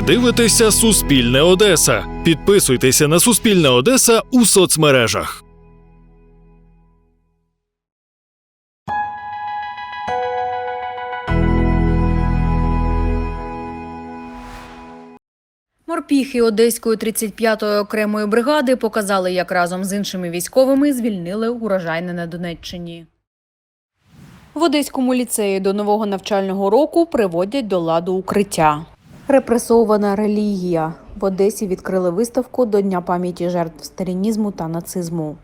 Ви дивитеся Суспільне Одеса. Підписуйтеся на Суспільне Одеса у соцмережах. Морпіхи Одеської 35-ї окремої бригади показали, як разом з іншими військовими звільнили урожайне на Донеччині. В Одеському ліцеї до нового навчального року приводять до ладу укриття. Репресована релігія. В Одесі відкрили виставку до Дня пам'яті жертв сталінізму та нацизму.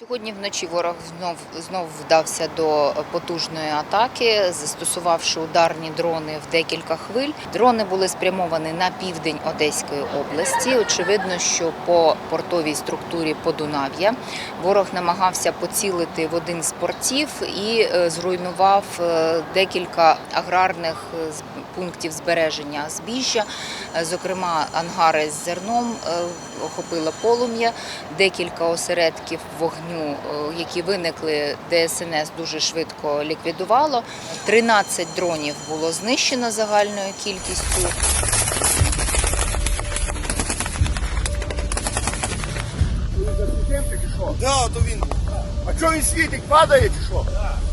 Сьогодні вночі ворог знов знов вдався до потужної атаки, застосувавши ударні дрони в декілька хвиль. Дрони були спрямовані на південь Одеської області. Очевидно, що по портовій структурі Подунав'я ворог намагався поцілити в один з портів і е, зруйнував е, декілька аграрних е, пунктів збереження збіжжя, Е, зокрема ангари з зерном е, охопило полум'я декілька осередків вогню, е, які виникли, ДСНС дуже швидко ліквідувало. 13 дронів було знищено загальною кількістю. Да, то він. А чого він світить? Падає чи що? Падає!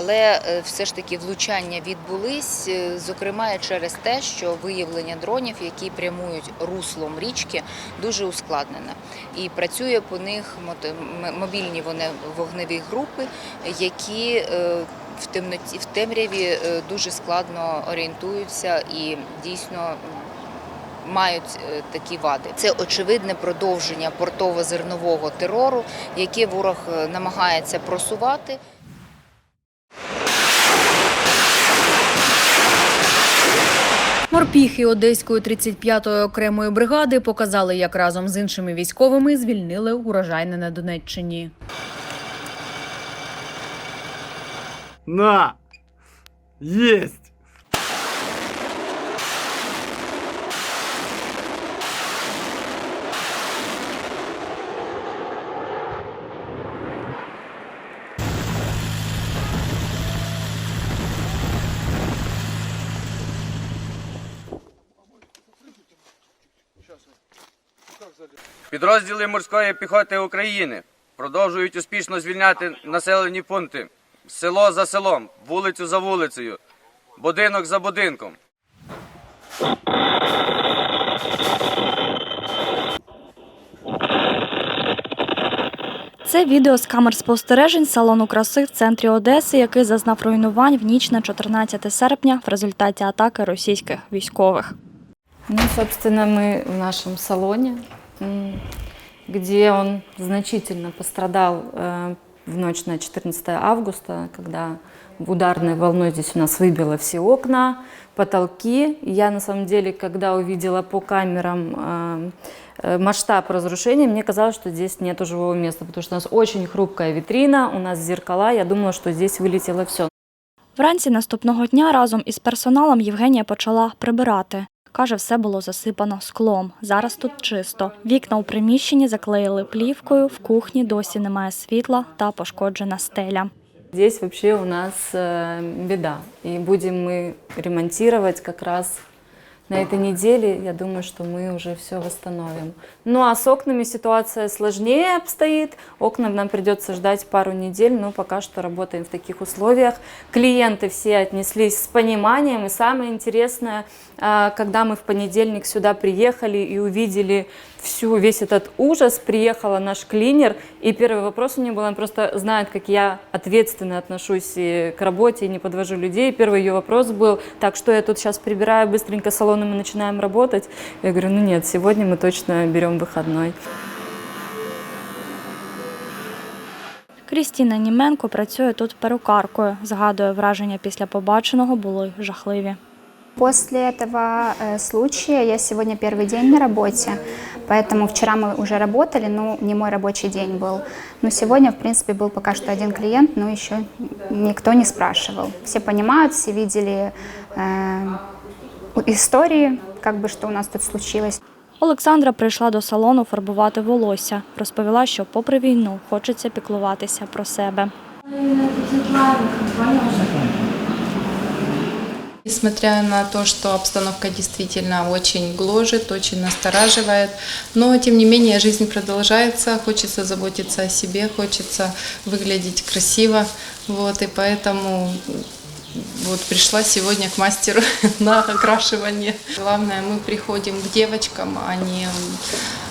Але е, все ж таки влучання відбулись, е, зокрема через те, що виявлення дронів, які прямують руслом річки, дуже ускладнене. І працює по них мобільні вони вогневі групи, які е, в темноті в темряві дуже складно орієнтуються і дійсно. Мають такі вади. Це очевидне продовження портово-зернового терору, яке ворог намагається просувати. Морпіхи Одеської 35-ї окремої бригади показали, як разом з іншими військовими звільнили урожайне на Донеччині. На! Есть! Підрозділи морської піхоти України продовжують успішно звільняти населені пункти село за селом, вулицю за вулицею, будинок за будинком. Це відео з камер спостережень салону краси в центрі Одеси, який зазнав руйнувань в ніч на 14 серпня в результаті атаки російських військових. Ну, собственно, мы в нашем салоне, м, где он значительно пострадал э, в ночь на 14 августа, когда ударной волной здесь у нас выбило все окна, потолки. Я, на самом деле, когда увидела по камерам э, э, масштаб разрушений, мне казалось, что здесь нет живого места, потому что у нас очень хрупкая витрина, у нас зеркала, я думала, что здесь вылетело все. Вранці наступного дня разом із персоналом Євгенія почала прибирати. Каже, все було засипано склом. Зараз тут чисто. Вікна у приміщенні заклеїли плівкою, в кухні досі немає світла та пошкоджена стеля. Здесь вообще у нас э, беда. И будем мы ремонтировать как на этой неделе. Я думаю, что мы уже все восстановим. Ну а с окнами ситуация сложнее обстоит. Окна нам придется ждать пару недель, но пока что работаем в таких условиях. Клиенты все отнеслись с пониманием. И самое интересное, а, когда мы в понедельник сюда приехали и увидели всю, весь этот ужас, приехала наш клинер, и первый вопрос у нее был, она просто знает, как я ответственно отношусь и к работе, и не подвожу людей. Первый ее вопрос был, так, что я тут сейчас прибираю, быстренько салон, и мы начинаем работать. Я говорю, ну нет, сегодня мы точно берем выходной. Крістіна Німенко працює тут перукаркою. Згадує, враження після побаченого були жахливі. После этого э, случая я сегодня первый день на работе, поэтому вчера мы уже работали, но не мой рабочий день был. Но сегодня, в принципе, был пока что один клиент, но еще никто не спрашивал. Все понимают, все видели э, истории, как бы что у нас тут случилось. Олександра прийшла до салону фарбувати волосся. Розповіла, що попри війну хочеться піклуватися про себе. Несмотря на то, что обстановка действительно очень гложет, очень настораживает, но тем не менее жизнь продолжается, хочется заботиться о себе, хочется выглядеть красиво, вот, и поэтому вот пришла сегодня к мастеру на окрашивание. Главное, мы приходим к девочкам, а не,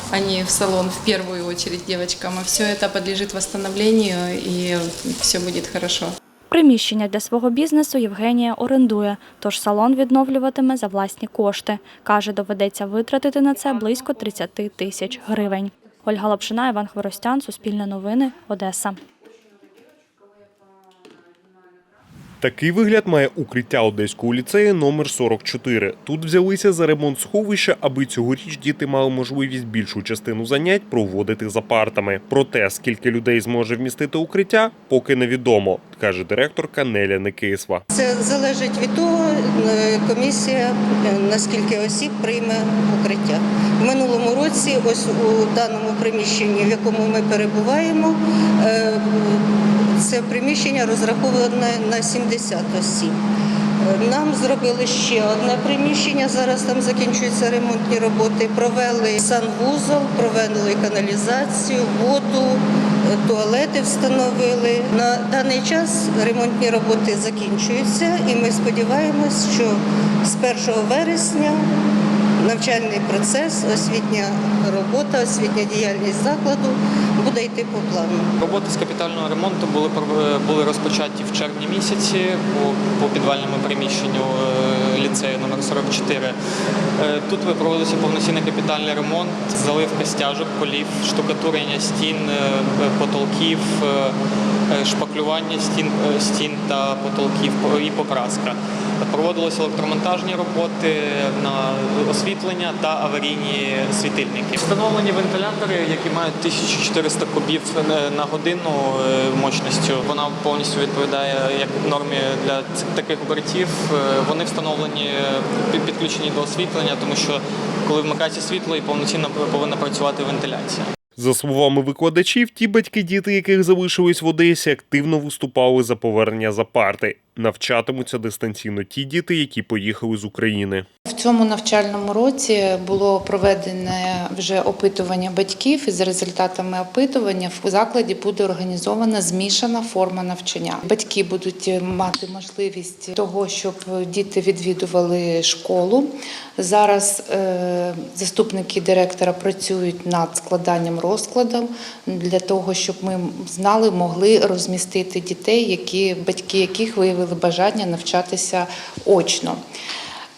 а не в салон в первую очередь девочкам, а все это подлежит восстановлению и все будет хорошо. Приміщення для свого бізнесу Євгенія орендує, тож салон відновлюватиме за власні кошти. Каже, доведеться витратити на це близько 30 тисяч гривень. Ольга Лапшина, Іван Хворостян, Суспільне новини, Одеса. Такий вигляд має укриття Одеського ліцею номер 44. Тут взялися за ремонт сховища, аби цьогоріч діти мали можливість більшу частину занять проводити за партами. Проте, скільки людей зможе вмістити укриття, поки невідомо, каже директорка Неля Никисва. Це залежить від того, е, комісія е, наскільки осіб прийме укриття. В минулому році, ось у даному приміщенні, в якому ми перебуваємо, е, це приміщення розраховане на 70 осіб. Е, Нам зробили ще одне приміщення. Зараз там закінчуються ремонтні роботи. Провели санвузол, провели каналізацію, воду, е, туалети встановили. На даний час ремонтні роботи закінчуються, і ми сподіваємось, що з 1 вересня навчальний процес, освітня робота, освітня діяльність закладу буде йти по плану. Роботи з капітального ремонту були були розпочаті в червні місяці по, по підвальному приміщенню е, ліцею номер 44. Е, Тут проводився повноцінний капітальний ремонт, заливка стяжок, полів, штукатурення стін, е, потолків, е, е, шпаклювання стін, е, стін та потолків і покраска. Проводилися електромонтажні роботи на освітлення та аварійні світильники. Встановлені вентилятори, які мають 1400 кубів е, на годину е, мощністю. Вона повністю відповідає як нормі для таких обертів. Е, Вони встановлені підключені до освітлення, тому що коли вмикається світло, і повноцінно повинна працювати вентиляція. За словами викладачів, ті батьки, діти яких залишились в Одесі, активно виступали за повернення за парти. Навчатимуться дистанційно ті діти, які поїхали з України. Цьому навчальному році було проведене вже опитування батьків, і за результатами опитування в закладі буде організована змішана форма навчання. Батьки будуть мати можливість того, щоб діти відвідували школу. Зараз е, заступники директора працюють над складанням розкладу для того, щоб ми знали, могли розмістити дітей, які батьки яких виявили бажання навчатися очно.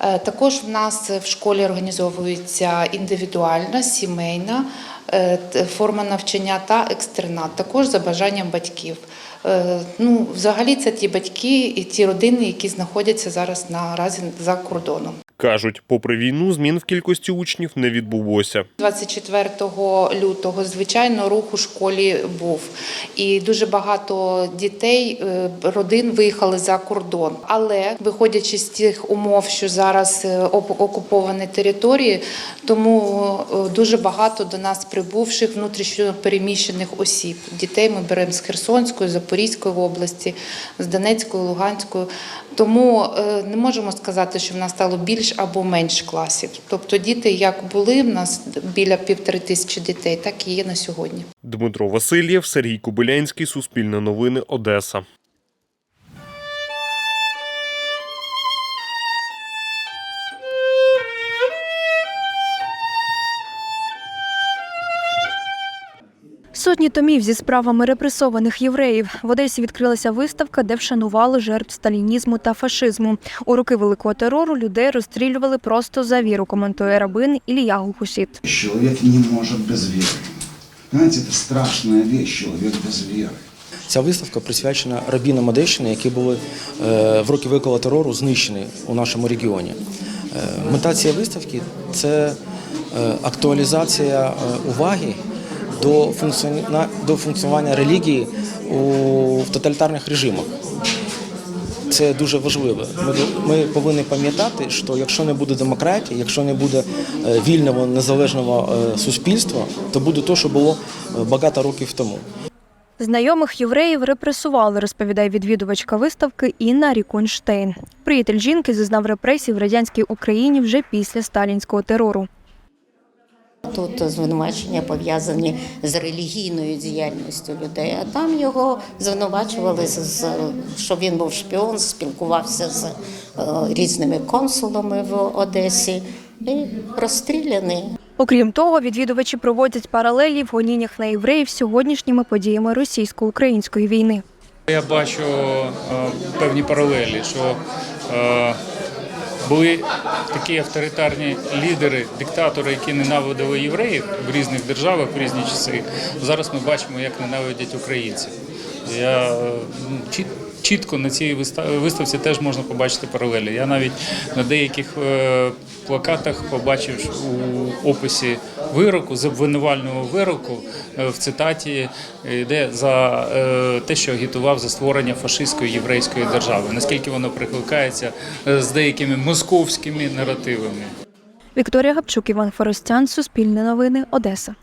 Е, Також в нас в школі організовується індивідуальна, сімейна е, форма навчання та екстернат, також за бажанням батьків. Е, Ну, взагалі, це ті батьки і ті родини, які знаходяться зараз наразі за кордоном. Кажуть, попри війну, змін в кількості учнів не відбулося. 24 лютого, звичайно, рух у школі був. І дуже багато дітей, е, родин виїхали за кордон. Але виходячи з тих умов, що зараз е, окуповані території, тому е, дуже багато до нас прибувших внутрішньо переміщених осіб. Дітей ми беремо з Херсонської, Запорізької області, з Донецької, Луганської. Тому не можемо сказати, що в нас стало більш або менш класів. Тобто діти, як були в нас біля півтори тисячі дітей, так і є на сьогодні. Дмитро Васильєв, Сергій Кубилянський, Суспільне новини, Одеса. Сотні томів зі справами репресованих євреїв. В Одесі відкрилася виставка, де вшанували жертв сталінізму та фашизму. У роки великого терору людей розстрілювали просто за віру, коментує рабин Іліягу Хусіт. Человек не может без веры. Знаете, это страшная вещь, человек без веры. Ця виставка присвячена рабінам Одещини, які були е, в роки великого терору знищені у нашому регіоні. Е, Мета цієї виставки це е, актуалізація е, уваги до функціона- до функціонування релігії у в тоталітарних режимах. Це дуже важливо. Ми, ми повинні пам'ятати, що якщо не буде демократії, якщо не буде е, вільного незалежного е, суспільства, то буде те, що було е, багато років тому. Знайомих євреїв репресували, розповідає відвідувачка виставки Інна Рікунштейн. Приятель жінки зазнав репресій в радянській Україні вже після сталінського терору. Тут звинувачення пов'язані з релігійною діяльністю людей, а там його звинувачували, з- що він був шпіон, спілкувався з е, різними консулами в Одесі і розстріляний. Окрім того, відвідувачі проводять паралелі в гоніннях на євреїв з сьогоднішніми подіями російсько-української війни. Я бачу е, певні паралелі, що е, були такі авторитарні лідери, диктатори, які ненавидили євреїв в різних державах в різні часи. Зараз ми бачимо, як ненавидять українців. Я е, ну, чітко на цій виставці теж можна побачити паралелі. Я навіть на деяких е, плакатах побачив у описі вироку, з обвинувального вироку е, в цитаті йде за е, те, що агітував за створення фашистської єврейської держави. Наскільки воно прикликається е, з деякими московськими наративами. Вікторія Гапчук, Іван Форостян, Суспільне новини, Одеса.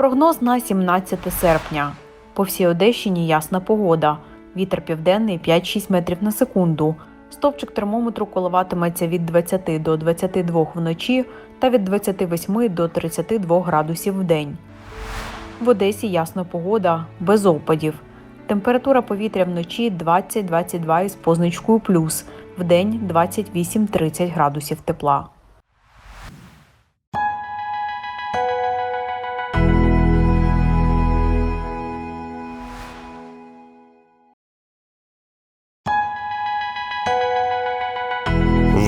Прогноз на 17 серпня. По всій Одещині ясна погода. Вітер південний 5-6 метрів на секунду. Стовпчик термометру коливатиметься від 20 до 22 вночі та від 28 до 32 градусів в день. В Одесі ясна погода, без опадів. Температура повітря вночі 20-22 із позначкою плюс, вдень 28-30 градусів тепла.